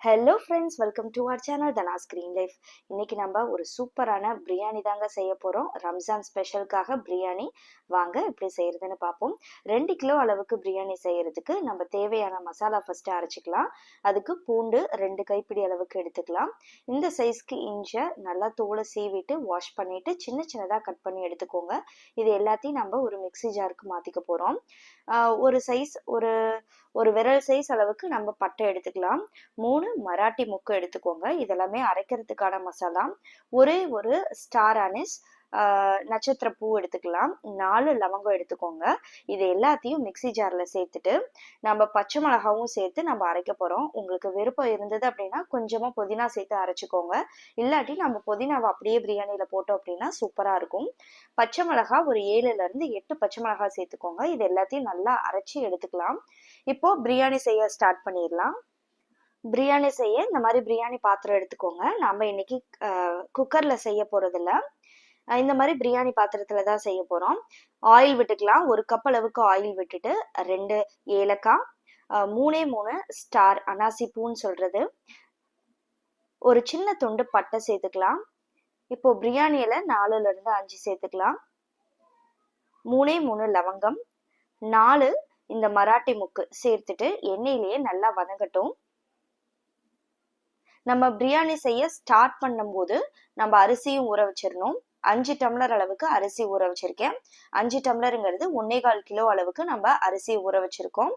Hello friends welcome to our channel Dhana screen life இன்னைக்கு நம்ம ஒரு சூப்பரான பிரியாணி தாங்க செய்ய போகிறோம் ரம்ஜான் ஸ்பெஷலுக்காக பிரியாணி. வாங்க எப்படி செய்கிறதுன்னு பார்ப்போம் ரெண்டு கிலோ அளவுக்கு பிரியாணி செய்கிறதுக்கு நம்ம தேவையான மசாலா ஃபஸ்ட்டு அரைச்சிக்கலாம். அதுக்கு பூண்டு ரெண்டு கைப்பிடி அளவுக்கு எடுத்துக்கலாம். இந்த சைஸ்க்கு இஞ்சை நல்லா தோலை சீவிட்டு வாஷ் பண்ணிவிட்டு சின்ன சின்னதாக கட் பண்ணி எடுத்துக்கோங்க. இது எல்லாத்தையும் நம்ம ஒரு மிக்ஸி ஜாருக்கு மாற்றிக்க போகிறோம் ஒரு சைஸ் ஒரு ஒரு விரல் சைஸ் அளவுக்கு நம்ம பட்டை எடுத்துக்கலாம். மூணு மராட்டி முக்கு எடுத்துக்கோங்க. இதெல்லாமே அரைக்கிறதுக்கான மசாலா. ஒரே ஒரு ஸ்டார் அனிஸ் நட்சத்திர பூ எடுத்துக்கலாம். நாலு லவங்கம் எடுத்துக்கோங்க. இது எல்லாத்தையும் மிக்சி ஜாரில் சேர்த்துட்டு நம்ம பச்சை மிளகாவும் சேர்த்து நம்ம அரைக்க போகிறோம் உங்களுக்கு விருப்பம் இருந்தது அப்படின்னா கொஞ்சமாக புதினா சேர்த்து அரைச்சிக்கோங்க. இல்லாட்டி நம்ம புதினாவை அப்படியே பிரியாணியில் போட்டோம் அப்படின்னா சூப்பராக இருக்கும். பச்சை மிளகா ஒரு ஏழுலேருந்து எட்டு பச்சை மிளகா சேர்த்துக்கோங்க. இது எல்லாத்தையும் நல்லா அரைச்சி எடுத்துக்கலாம். இப்போ பிரியாணி செய்ய ஸ்டார்ட் பண்ணிடலாம். பிரியாணி செய்ய இந்த மாதிரி பிரியாணி பாத்திரம் எடுத்துக்கோங்க. நம்ம இன்னைக்கு குக்கரில் செய்ய போகிறதில்ல இந்த மாதிரி பிரியாணி பாத்திரத்துல தான் செய்ய போகிறோம் ஆயில் விட்டுக்கலாம். ஒரு கப் அளவுக்கு ஆயில் விட்டுட்டு ரெண்டு ஏலக்காய் மூணே மூணு ஸ்டார் அனாசி பூன்னு சொல்றது. ஒரு சின்ன துண்டு பட்டை சேர்த்துக்கலாம். இப்போ பிரியாணியில நாலுல இருந்து அஞ்சு சேர்த்துக்கலாம். மூணே மூணு லவங்கம் நாலு இந்த மராட்டி முக்கு சேர்த்துட்டு எண்ணெயிலேயே நல்லா வதங்கட்டும். நம்ம பிரியாணி செய்ய ஸ்டார்ட் பண்ணும்போது நம்ம அரிசியும் ஊற வச்சிடணும். அஞ்சு டம்ளர் அளவுக்கு அரிசி ஊற வச்சிருக்கேன். அஞ்சு டம்ளருங்கிறது ஒன்னே கால் கிலோ அளவுக்கு நம்ம அரிசி ஊற வச்சிருக்கோம்.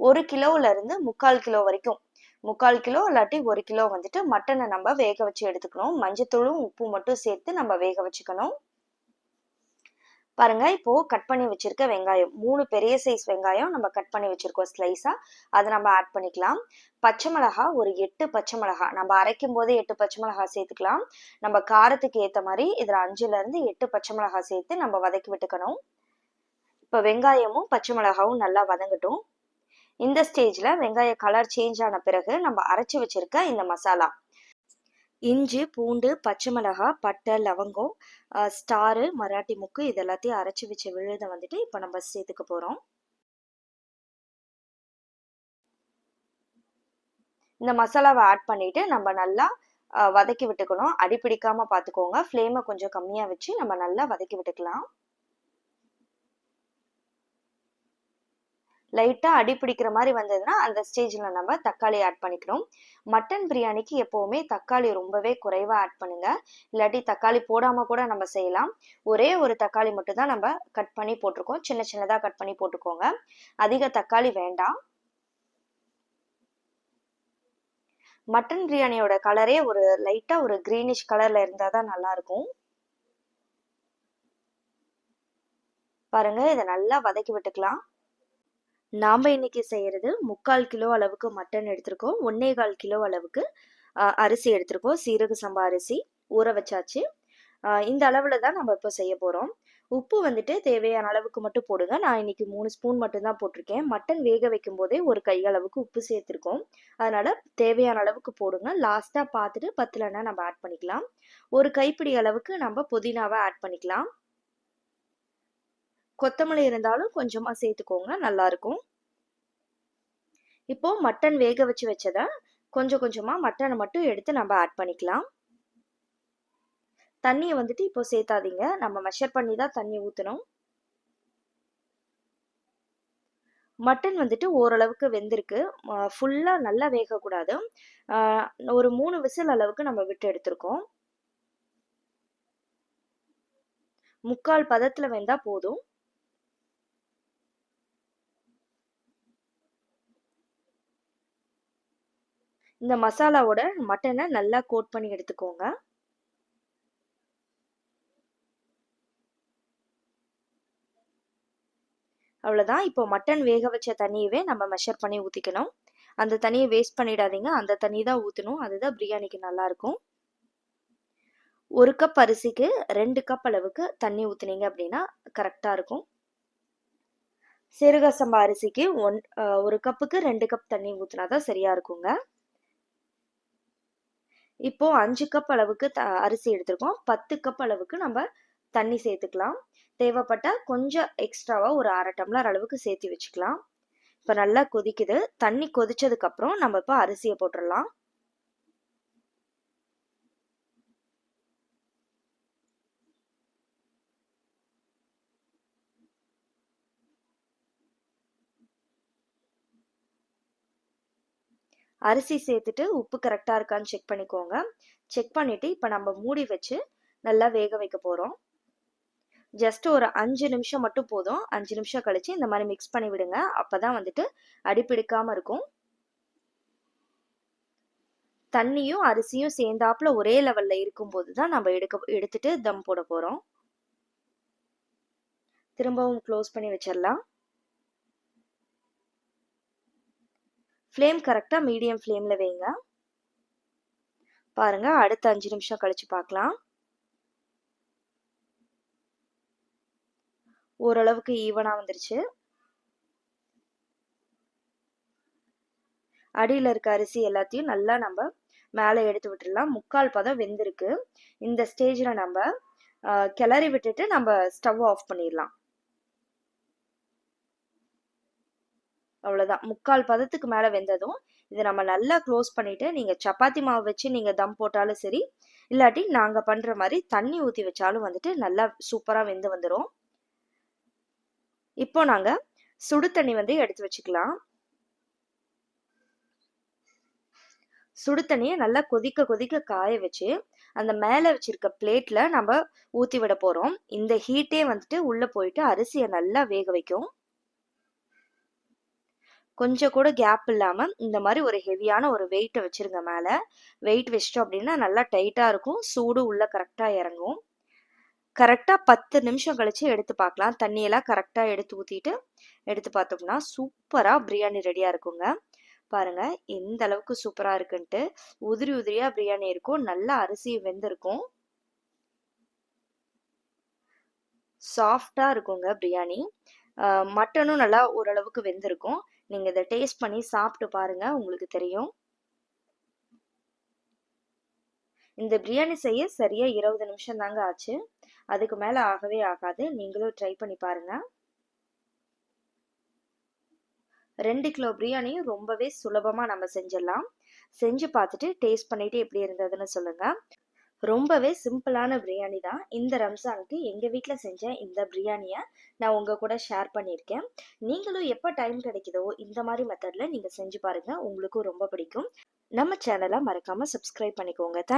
ஒரு கிலோல இருந்து முக்கால் கிலோ வரைக்கும் முக்கால் கிலோ இல்லாட்டி ஒரு கிலோ வந்துட்டு மட்டனை நம்ம வேக வச்சு எடுத்துக்கணும். மஞ்சத்தூளும் உப்பு மட்டும் சேர்த்து நம்ம வேக வச்சுக்கணும். பாருங்க இப்போ கட் பண்ணி வச்சிருக்க வெங்காயம் மூணு பெரிய சைஸ் வெங்காயம் நம்ம கட் பண்ணி வச்சிருக்கோம் ஸ்லைஸா அதை நம்ம ஆட் பண்ணிக்கலாம். பச்சை மிளகா ஒரு எட்டு பச்சை மிளகா. நம்ம அரைக்கும் போதே எட்டு பச்சை மிளகா சேர்த்துக்கலாம். நம்ம காரத்துக்கு ஏற்ற மாதிரி இதில் அஞ்சுல இருந்து எட்டு பச்சை மிளகா சேர்த்து நம்ம வதக்கி விட்டுக்கணும். இப்போ வெங்காயமும் பச்சை மிளகாவும் நல்லா வதங்கட்டும். இந்த ஸ்டேஜ்ல வெங்காய கலர் சேஞ்ச் ஆன பிறகு நம்ம அரைச்சி வச்சிருக்க இந்த மசாலா. இஞ்சி பூண்டு பச்சை மிளகா பட்டை லவங்கம் ஸ்டாரு மராட்டி முக்கு இது எல்லாத்தையும் அரைச்சி வச்ச விழுதை வந்துட்டு இப்போ நம்ம சேர்த்துக்க போகிறோம் இந்த மசாலாவை ஆட் பண்ணிட்டு நம்ம நல்லா வதக்கி விட்டுக்கணும். அடி பிடிக்காம பார்த்துக்கோங்க ஃப்ளேமை கொஞ்சம் கம்மியாக வச்சு நம்ம நல்லா வதக்கி விட்டுக்கலாம். லைட்டாக அடி பிடிக்கிற மாதிரி வந்ததுன்னா அந்த ஸ்டேஜில் நம்ம தக்காளி ஆட் பண்ணிக்கிறோம். மட்டன் பிரியாணிக்கு எப்போவுமே தக்காளி ரொம்பவே குறைவாக ஆட் பண்ணுங்கள் இல்லாட்டி தக்காளி போடாமல் கூட நம்ம செய்யலாம். ஒரே ஒரு தக்காளி மட்டும் தான் நம்ம கட் பண்ணி போட்டிருக்கோம். சின்ன சின்னதாக கட் பண்ணி போட்டுக்கோங்க. அதிக தக்காளி வேண்டாம். மட்டன் பிரியாணியோட கலரே ஒரு லைட்டாக ஒரு க்ரீனிஷ் கலரில் இருந்தால் தான் நல்லா இருக்கும் பாருங்க இதை நல்லா வதக்கி விட்டுக்கலாம். நாம் இன்னைக்கு செய்கிறது முக்கால் கிலோ அளவுக்கு மட்டன் எடுத்திருக்கோம். ஒன்னே கால் கிலோ அளவுக்கு அரிசி எடுத்திருக்கோம். சீரக சம்பா அரிசி ஊற வச்சாச்சு. இந்த அளவில் தான் நம்ம இப்போ செய்ய போகிறோம் உப்பு வந்துட்டு தேவையான அளவுக்கு மட்டும் போடுங்க. நான் இன்னைக்கு மூணு ஸ்பூன் மட்டும்தான் போட்டிருக்கேன். மட்டன் வேக வைக்கும் போதே ஒரு கையளவுக்கு உப்பு சேர்த்துருக்கோம். அதனால தேவையான அளவுக்கு போடுங்க. லாஸ்ட்டாக பார்த்துட்டு பத்துலன்னா நம்ம ஆட் பண்ணிக்கலாம். ஒரு கைப்பிடி அளவுக்கு நம்ம புதினாவை ஆட் பண்ணிக்கலாம். கொத்தமல்லி இருந்தாலும் கொஞ்சமாக சேர்த்துக்கோங்க நல்லாயிருக்கும் இப்போது மட்டன் வேக வச்சு வச்சதை கொஞ்சம் கொஞ்சமாக மட்டனை மட்டும் எடுத்து நம்ம ஆட் பண்ணிக்கலாம். தண்ணியை வந்துட்டு இப்போ சேர்த்தாதீங்க. நம்ம மெஷர் பண்ணி தான் தண்ணி ஊற்றணும் மட்டன் வந்துட்டு ஓரளவுக்கு வெந்திருக்கு. ஃபுல்லாக நல்லா வேகக்கூடாது. ஒரு மூணு விசில் அளவுக்கு நம்ம விட்டு எடுத்திருக்கோம். முக்கால் பதத்தில் வெந்தால் போதும். இந்த மசாலாவோட மட்டனை நல்லா கோட் பண்ணி எடுத்துக்கோங்க. அவ்வளோதான் இப்போ மட்டன் வேக வச்ச தண்ணியவே நம்ம மெஷர் பண்ணி ஊற்றிக்கணும் அந்த தண்ணியை வேஸ்ட் பண்ணிடாதீங்க. அந்த தண்ணி தான் ஊற்றணும் அதுதான் பிரியாணிக்கு நல்லாயிருக்கும். ஒரு கப் அரிசிக்கு ரெண்டு கப் அளவுக்கு தண்ணி ஊற்றுனீங்க அப்படின்னா கரெக்டாக இருக்கும். சீரக சம்பா அரிசிக்கு ஒன் ஒரு கப்புக்கு ரெண்டு கப் தண்ணி ஊற்றினா தான் சரியாக இருக்குங்க. இப்போ அஞ்சு கப் அளவுக்கு த அரிசி எடுத்திருக்கோம். பத்து கப் அளவுக்கு நம்ம தண்ணி சேர்த்துக்கலாம். தேவைப்பட்டால் கொஞ்சம் எக்ஸ்ட்ராவாக ஒரு அரை டம்ளர் அளவுக்கு சேர்த்து வச்சுக்கலாம். இப்போ நல்லா கொதிக்குது. தண்ணி கொதிச்சதுக்கப்புறம் நம்ம இப்போ அரிசியை போட்டுடலாம். அரிசி சேர்த்துட்டு உப்பு கரெக்டாக இருக்கான்னு செக் பண்ணிக்கோங்க. செக் பண்ணிவிட்டு இப்போ நம்ம மூடி வச்சு நல்லா வேக வைக்க போகிறோம் ஜஸ்ட் ஒரு அஞ்சு நிமிஷம் மட்டும் போதும். அஞ்சு நிமிஷம் கழித்து இந்த மாதிரி மிக்ஸ் பண்ணி விடுங்க. அப்போ தான் வந்துட்டு அடிப்பிடிக்காமல் இருக்கும். தண்ணியும் அரிசியும் சேர்ந்தாப்புல ஒரே லெவலில் இருக்கும்போது தான் நம்ம எடுக்க எடுத்துட்டு தம் போட போகிறோம் திரும்பவும் க்ளோஸ் பண்ணி வச்சிடலாம். ஃப்ளேம் கரெக்டாக மீடியம் ஃப்ளேமில் வைங்க. பாருங்க அடுத்த அஞ்சு நிமிஷம் கழித்து பார்க்கலாம். ஓரளவுக்கு ஈவனாக வந்துருச்சு. அடியில் இருக்க அரிசி எல்லாத்தையும் நல்லா நம்ம மேலே எடுத்து விட்டுடலாம். முக்கால் பதம் வெந்திருக்கு. இந்த ஸ்டேஜில் நம்ம கிளறி விட்டுட்டு நம்ம ஸ்டவ் ஆஃப் பண்ணிடலாம். அவ்வளோதான் முக்கால் பதத்துக்கு மேலே வெந்ததும் இதை நம்ம நல்லா க்ளோஸ் பண்ணிவிட்டு நீங்கள் சப்பாத்தி மாவு வச்சு நீங்கள் தம் போட்டாலும் சரி இல்லாட்டி நாங்கள் பண்ணுற மாதிரி தண்ணி ஊற்றி வச்சாலும் வந்துட்டு நல்லா சூப்பராக வெந்து வந்துடும் இப்போ நாங்கள் சுடு தண்ணி வந்து எடுத்து வச்சுக்கலாம். சுடு தண்ணியை நல்லா கொதிக்க கொதிக்க காய வச்சு அந்த மேலே வச்சிருக்க பிளேட்டில் நம்ம ஊற்றி விட போகிறோம் இந்த ஹீட்டே வந்துட்டு உள்ளே போயிட்டு அரிசியை நல்லா வேக வைக்கும். கொஞ்சம் கூட கேப் இல்லாமல் இந்த மாதிரி ஒரு ஹெவியான ஒரு வெயிட்டை வச்சுருங்க மேலே. வெயிட் வச்சிட்டோம் அப்படின்னா நல்லா டைட்டாக இருக்கும். சூடு உள்ளே கரெக்டாக இறங்கும். கரெக்டாக பத்து நிமிஷம் கழித்து எடுத்து பார்க்கலாம். தண்ணியெல்லாம் கரெக்டாக எடுத்து ஊற்றிட்டு எடுத்து பார்த்தோம்னா சூப்பராக பிரியாணி ரெடியாக இருக்குங்க. பாருங்கள் எந்த அளவுக்கு சூப்பராக இருக்குன்ட்டு. உதிரி உதிரியாக பிரியாணி இருக்கும். நல்லா அரிசி வெந்திருக்கும். சாஃப்டாக இருக்குங்க பிரியாணி. மட்டனும் நல்லா ஓரளவுக்கு வெந்திருக்கும். நீங்கள் இதை டேஸ்ட் பண்ணி சாப்பிட்டு பாருங்க உங்களுக்கு தெரியும். இந்த பிரியாணி செய்ய சரியா இருபது நிமிஷம் தாங்க ஆச்சு. அதுக்கு மேலே ஆகவே ஆகாது. நீங்களும் ட்ரை பண்ணி பாருங்க. ரெண்டு கிலோ பிரியாணியும் ரொம்பவே சுலபமாக நம்ம செஞ்சிடலாம். செஞ்சு பார்த்துட்டு டேஸ்ட் பண்ணிட்டு எப்படி இருந்ததுன்னு சொல்லுங்க. ரொம்பவே சிம்பிளான பிரியாணி தான். இந்த ரம்ஜானுக்கு எங்கள் வீட்டில் செஞ்ச இந்த பிரியாணியை நான் உங்கள் கூட ஷேர் பண்ணியிருக்கேன். நீங்களும் எப்போ டைம் கிடைக்குதோ இந்த மாதிரி மெத்தடில் நீங்கள் செஞ்சு பாருங்கள் உங்களுக்கும் ரொம்ப பிடிக்கும். நம்ம சேனலை மறக்காமல் சப்ஸ்கிரைப் பண்ணிக்கோங்க. தேங்க்